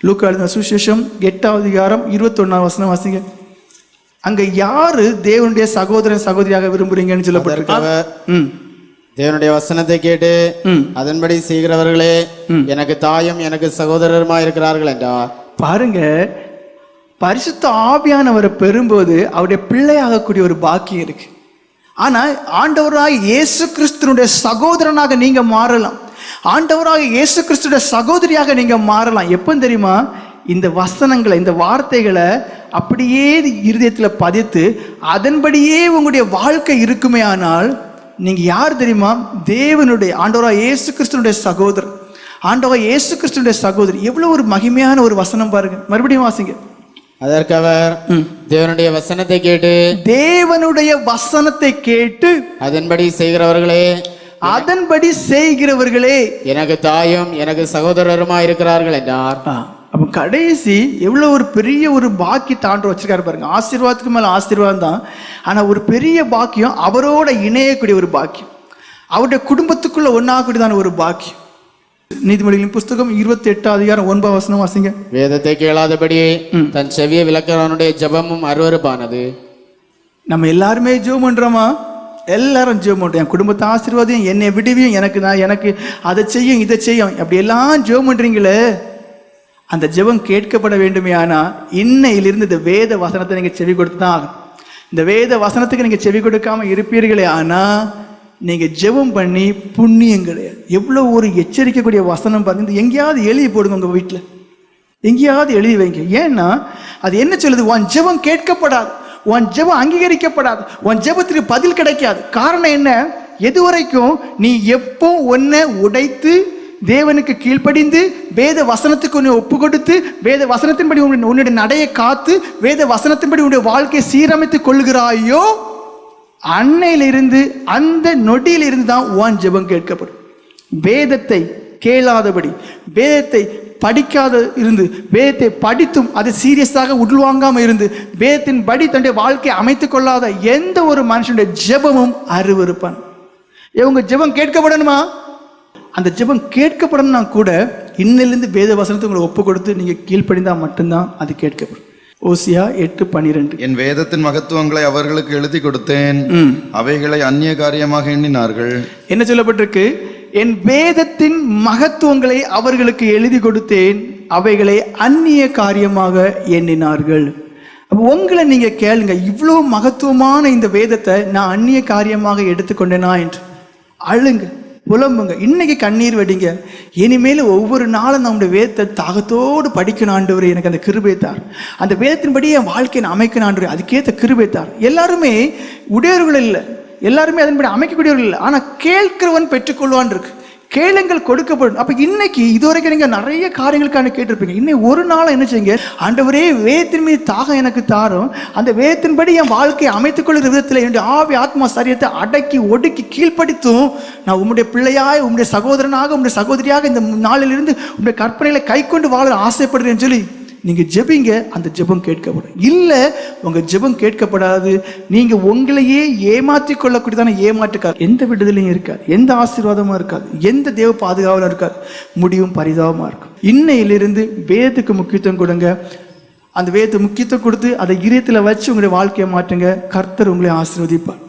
லூக்கா எழுதின சுவிசேஷம் எட்டாவது அதிகாரம் இருபத்தொன்னாம் வசனம் வாசிங்க. அங்க யாரு தேவனுடைய சகோதரன் சகோதரியாக விரும்புறீங்கன்னு சொல்லப்பட்டிருக்கு? அவர் ம். தேவனுடைய வசனத்தை கேட்டு அதன்படி செய்கிறவர்களே எனக்கு தாயும் எனக்கு சகோதரருமா இருக்கிறார்கள் என்றார். பாருங்க பரிசுத்த ஆவியானவரை பெறும்போது அவருடைய பிள்ளையாகக்கூடிய ஒரு பாக்கியம் இருக்கு. ஆனா ஆண்டவராக இயேசு கிறிஸ்துனுடைய சகோதரனாக நீங்க மாறலாம். ஆண்டவராக இயேசு கிறிஸ்துடைய சகோதரியாக நீங்க மாறலாம். எப்போ தெரியுமா? இந்த வசனங்களை இந்த வார்த்தைகளை அப்படியே இருதயத்தில் பதித்து அதன்படியே உங்களுடைய வாழ்க்கை இருக்குமே ஆனால் நீங்க யார் தெரியுமா? தேவனுடைய ஆண்டவராக இயேசு கிறிஸ்துனுடைய சகோதரர். ஆண்டவராக இயேசு கிறிஸ்துனுடைய சகோதரி எவ்வளவு ஒரு மகிமையான ஒரு வசனம் பாருங்க. மறுபடியும் வாசிங்க. அதற்கு அவர் தேவனுடைய வசனத்தை கேட்டு தேவனுடைய வசனத்தை கேட்டு அதன்படி செய்கிறவர்களே அதன்படி செய்கிறவர்களே. எனக்கு தாயும் எனக்கு சகோதரருமா இருக்கிறார்கள் என்றார். அப்ப கடைசி எவ்வளவு ஒரு பெரிய ஒரு பாக்கியத்தை ஆண்டு வச்சிருக்காரு பாருங்க. ஆசீர்வாதத்துக்கு மேல ஆசீர்வாதம் தான். ஆனா ஒரு பெரிய பாக்கியம் அவரோட இணையக்கூடிய ஒரு பாக்கியம். அவருடைய குடும்பத்துக்குள்ள ஒன்னாக்கூடியதான ஒரு பாக்கியம். நீதிமொழிகளின் புஸ்தகம் இருபத்தி எட்டு அதிகாரம் ஒன்பது வசனம் வாசிங்க. வேதத்தை கேளாதபடி தன் செவியை விளக்கிறவனுடைய ஜெபமும் அருவருப்பானது. நம்ம எல்லாருமே ஜெபம் பண்றோமா? எல்லாரும் ஜெபம் பண்ணுறோம். என் குடும்பத்தை ஆசீர்வாதம் என்னை விடுவியும். எனக்கு நான் எனக்கு அதை செய்யும் இதை செய்யும். அப்படி எல்லாம் ஜெபம் பண்ணுறீங்களே அந்த ஜெபம் கேட்கப்பட வேண்டுமே ஆனால் இன்னையிலிருந்து இந்த வேத வசனத்தை நீங்கள் செவி கொடுத்து தான் ஆகும் இந்த வேத வசனத்துக்கு நீங்கள் செவி கொடுக்காமல் இருப்பீர்களே ஆனால் நீங்கள் ஜெபம் பண்ணி புண்ணியங்களே. எவ்வளோ ஒரு எச்சரிக்கக்கூடிய வசனம் பாருங்க. இந்த எங்கேயாவது எழுதி போடுங்க உங்கள் வீட்டில். எங்கேயாவது எழுதி வைங்க. ஏன்னா அது என்ன சொல்லுது? உன் ஜெபம் கேட்கப்படாது. உன் ஜெபம் அங்கீகரிக்கப்படாது. உன் ஜெபத்துக்கு பதில் கிடைக்காது. காரணம் என்ன? எது வரைக்கும் நீ எப்போ ஒன்றை உடைத்து தேவனுக்கு கீழ்ப்படிந்து வேத வசனத்துக்கு உன்னை ஒப்பு கொடுத்து வேத வசனத்தின்படி உன்னுடைய உன்னுடைய நடையை காத்து வேத வசனத்தின்படி உன்னுடைய வாழ்க்கையை சீரமைத்து கொள்கிறாயோ அன்னையிலிருந்து அந்த நொடியிலிருந்து தான் உன் ஜெபம் கேட்கப்படும். வேதத்தை கேளாதபடி வேதத்தை படிக்காத இருந்து வேதத்தை படித்தும் அதை சீரியஸாக உள்வாங்காம இருந்து வேதத்தின் படி தன்னுடைய வாழ்க்கையை அமைத்துக் கொள்ளாத எந்த ஒரு மனுஷனுடைய ஜெபமும் அருவருப்பான். இவங்க ஜெபம் கேட்கப்படணுமா? அந்த ஜெபம் கேட்கப்படணும்னா கூட இன்னிலிருந்து வேத வசனத்தை உங்களை ஒப்பு கொடுத்து நீங்க கீழ்ப்படிந்தா மட்டும்தான் அது கேட்கப்படும். ஓசியா எட்டு பன்னிரெண்டு என் வேதத்தின் மகத்துவங்களை அவர்களுக்கு எழுதி கொடுத்தேன். அவைகளை அந்நிய காரியமாக எண்ணினார்கள். என்ன சொல்லப்பட்டிருக்கு? என் வேதத்தின் மகத்துவங்களை அவர்களுக்கு எழுதி கொடுத்தேன். அவைகளை அந்நிய காரியமாக எண்ணினார்கள். அப்போ உங்களை நீங்கள் கேளுங்க இவ்வளோ மகத்துவமான இந்த வேதத்தை நான் அந்நிய காரியமாக எடுத்துக்கொண்டேனா என்று. அழுங்க புலம்புங்க. இன்னைக்கு கண்ணீர் வெடிங்க. இனிமேல் ஒவ்வொரு நாளும் நம்முடைய வேதத்தை தாகத்தோடு படிக்கணும் ஆண்டவர் எனக்கு அந்த கிருபை தார். அந்த வேதத்தின்படி என் வாழ்க்கையை நான் அமைக்கணும் ஆண்டவர் அதுக்கேற்ற கிருபை தார். எல்லாருமே உடையவர்கள் இல்லை. எல்லாருமே அதன்படி அமைக்கக்கூடியவர்கள் இல்லை. ஆனால் கேட்கிறவன் பெற்றுக்கொள்வான் இருக்கு. கேளுங்கள் கொடுக்கப்படும். அப்போ இன்னைக்கு இதுவரைக்கும் நீங்கள் நிறைய காரியங்களுக்கான கேட்டிருப்பீங்க. இன்னும் ஒரு நாள் என்ன செய்யுங்க? ஆண்டவரே வேதத்தின் மீது தாகம் எனக்கு தாரும். அந்த வேதத்தின்படி என் வாழ்க்கையை அமைத்துக் கொள்கிற விதத்தில் என்னுடைய ஆவி ஆத்மா சரியத்தை அடக்கி ஒடுக்கி கீழ்ப்படுத்தும். நான் உம்முடைய பிள்ளையாய் உங்களுடைய சகோதரனாக உங்களுடைய சகோதரியாக இந்த நாளிலிருந்து உங்களுடைய கற்பனைகளை கை கொண்டு வாழ ஆசைப்படுறேன்னு சொல்லி நீங்கள் ஜெபிங்க அந்த ஜெபம் கேட்கப்படும். இல்லை உங்கள் ஜெபம் கேட்கப்படாது. நீங்கள் உங்களையே ஏமாற்றி கொள்ளக்கூடியதான ஏமாற்றுக்கார் எந்த விடுதலையும் இருக்காது. எந்த ஆசீர்வாதமும் இருக்காது. எந்த தேவ பாதுகாவலும் இருக்காது. முடிவும் பரிதாபமாக இருக்கும். இன்னையிலிருந்து வேதத்துக்கு முக்கியத்துவம் கொடுங்க. அந்த வேதத்துக்கு முக்கியத்துவம் கொடுத்து அதை இதயத்துல வச்சு உங்களுடைய வாழ்க்கையை மாற்றுங்க. கர்த்தர் உங்களை ஆசீர்வதிப்பார்.